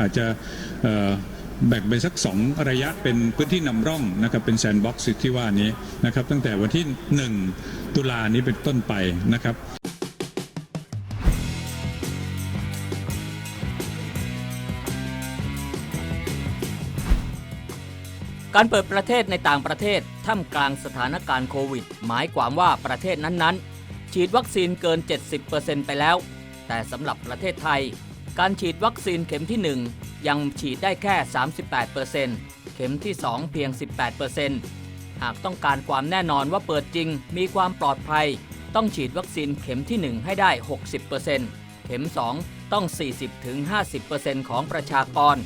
อาจจะแบ่งเป็นสักสองระยะเป็นพื้นที่นำร่องนะครับเป็นแซนด์บ็อกซ์ที่ว่านี้นะครับตั้งแต่วันที่ 1 ตุลานี้เป็นต้นไปนะครับการเปิดประเทศในต่างประเทศท่ามกลางสถานการณ์โควิด หมายความว่าประเทศนั้นๆ ฉีดวัคซีนเกิน 70%ไปแล้ว แต่สำหรับประเทศไทย การฉีดวัคซีนเข็มที่ 1 ยังฉีดได้แค่ 38%เข็มที่ 2 เพียง 18%หากต้องการความแน่นอนว่าเปิดจริงมีความปลอดภัย ต้องฉีดวัคซีนเข็มที่ 1 ให้ได้ 60%เข็ม 2 ต้อง 40-50%ของประชากร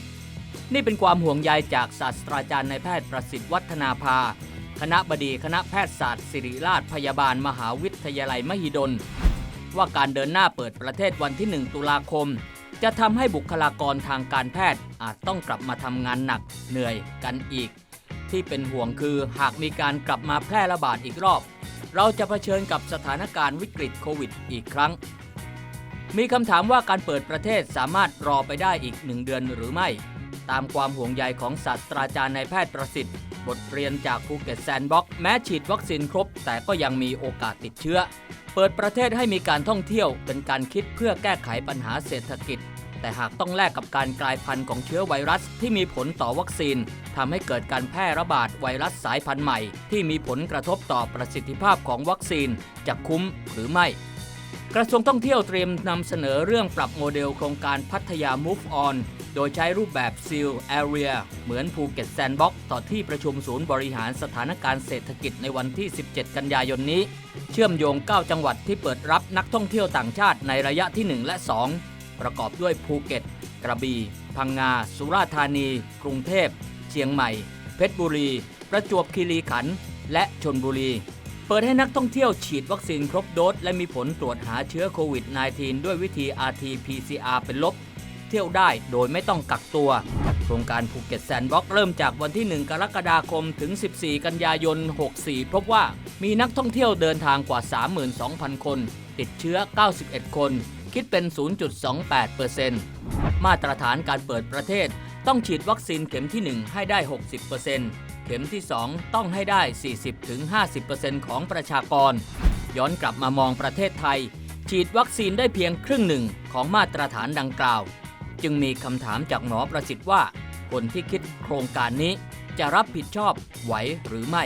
นี่เป็นความห่วงใยจากศาสตราจารย์นายแพทย์ประสิทธิ์วัฒนาภา คณะบดีคณะแพทยศาสตร์ศิริราชพยาบาลมหาวิทยาลัยมหิดล ว่าการเดินหน้าเปิดประเทศวันที่ 1 ตุลาคม จะทำให้บุคลากรทางการแพทย์อาจต้องกลับมาทำงานหนักเหนื่อยกันอีก ที่เป็นห่วงคือหากมีการกลับมาแพร่ระบาดอีกรอบ เราจะเผชิญกับสถานการณ์วิกฤตโควิดอีกครั้ง มีคำถามว่าการเปิดประเทศสามารถรอไปได้อีกหนึ่งเดือนหรือไม่ ตามความห่วงใยของศาสตราจารย์นายแพทย์ประสิทธิ์ บทเรียนจากภูเก็ตแซนด์บ็อกแม้ฉีดวัคซีนครบ แต่ก็ยังมีโอกาสติดเชื้อ เปิดประเทศให้มีการท่องเที่ยวเป็นการคิดเพื่อแก้ไขปัญหาเศรษฐกิจ แต่หากต้องแลกกับการกลายพันธุ์ของเชื้อไวรัสที่มีผลต่อวัคซีนทำให้เกิดการแพร่ระบาดไวรัสสายพันธุ์ใหม่ ที่มีผลกระทบต่อประสิทธิภาพของวัคซีนจะคุ้มหรือไม่ กระทรวงท่องเที่ยวเตรียมนำเสนอเรื่องปรับโมเดลโครงการพัทยา Move On โดยใช้รูปแบบ Seal Area เหมือนภูเก็ตแซนด์บ็อกต่อที่ประชุมศูนย์บริหารสถานการณ์เศรษฐกิจในวันที่ 17 กันยายนนี้ เชื่อมโยง 9 จังหวัดที่เปิดรับนักท่องเที่ยวต่างชาติในระยะที่ 1 และ 2 ประกอบด้วยภูเก็ต กระบี่ พังงา สุราษฎร์ธานี กรุงเทพ เชียงใหม่ เพชรบุรี ประจวบคีรีขันธ์ และชนบุรี เปิดให้นักท่องเที่ยวฉีดวัคซีนครบโดส และมีผลตรวจหาเชื้อโควิด -19 ด้วยวิธี RT-PCR เป็นลบ เที่ยวได้โดยไม่ต้องกักตัว โครงการภูเก็ตแซนด์บ็อกซ์เริ่มจากวันที่ 1 กรกฎาคมถึง 14 กันยายน 64 พบว่ามีนักท่องเที่ยวเดินทางกว่า 32,000 คน ติดเชื้อ 91 คน คิดเป็น 0.28%มาตรฐานการเปิดประเทศต้องฉีดวัคซีนเข็มที่ 1 ให้ได้ 60% เข็มที่ 2 ต้องให้ได้ 40-50%ของประชากร ย้อนกลับมามองประเทศไทย ฉีดวัคซีนได้เพียงครึ่งหนึ่งของมาตรฐานดังกล่าว จึงมีคำถามจากหมอประสิทธิ์ว่า คนที่คิดโครงการนี้จะรับผิดชอบไหวหรือไม่